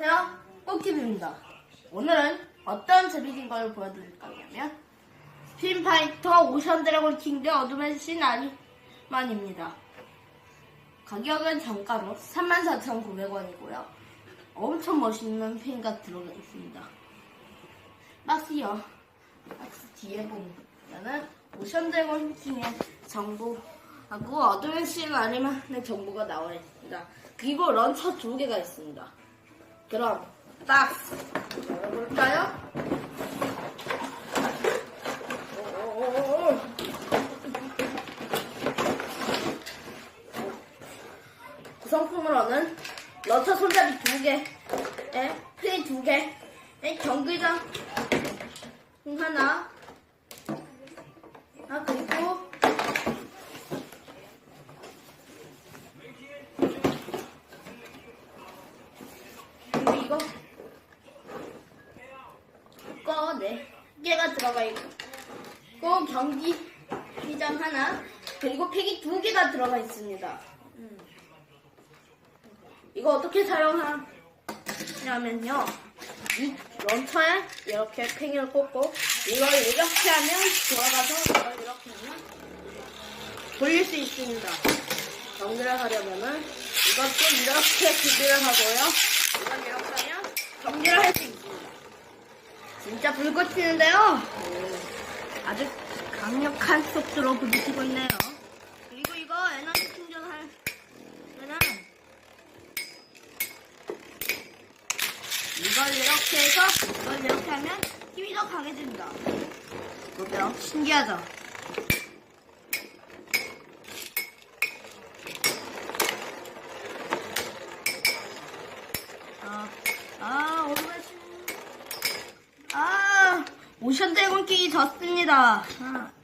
안녕하세요. 꼭TV입니다. 오늘은 어떤 재밌는 걸 보여드릴 거냐면 스피파이터 오션 드래곤 킹드 어둠의 신 아리만입니다. 가격은 정가로 34,900원이고요. 엄청 멋있는 펜가 들어가 있습니다. 박스요. 박스 뒤에 보면은 오션 드래곤 킹의 정보하고 어둠의 신 아리만의 정보가 나와 있습니다. 그리고 런처 두 개가 있습니다. 그럼 박스 열어볼까요? 구성품으로는 러터 손잡이 두 개, 에 프리 두 개, 에 경기장 하나, 아 그리고 그리고 이거 거, 네 개가 들어가 있고 또 경기장 하나 그리고 팩이 두 개가 들어가 있습니다. 음. 이거 어떻게 사용하냐면요. 이 런처에 이렇게 팽이를 꽂고 이걸 이렇게 하면 돌아가서 이걸 이렇게 하면 돌릴 수 있습니다. 정리를 하려면은 이것도 이렇게 구비를 하고요. 이건 이렇게 정리를 할 수 있습니다. 진짜 불꽃 튀는데요. 아주 강력한 속도로 부딪히고 있네요. 그리고 이거 에너지 충전할 때는 이걸 이렇게 해서 이걸 이렇게 하면 힘이 더 강해집니다. 어때요? 신기하죠? 아, 아, 신... 아, 오션 드래곤 킹이 졌습니다. 아.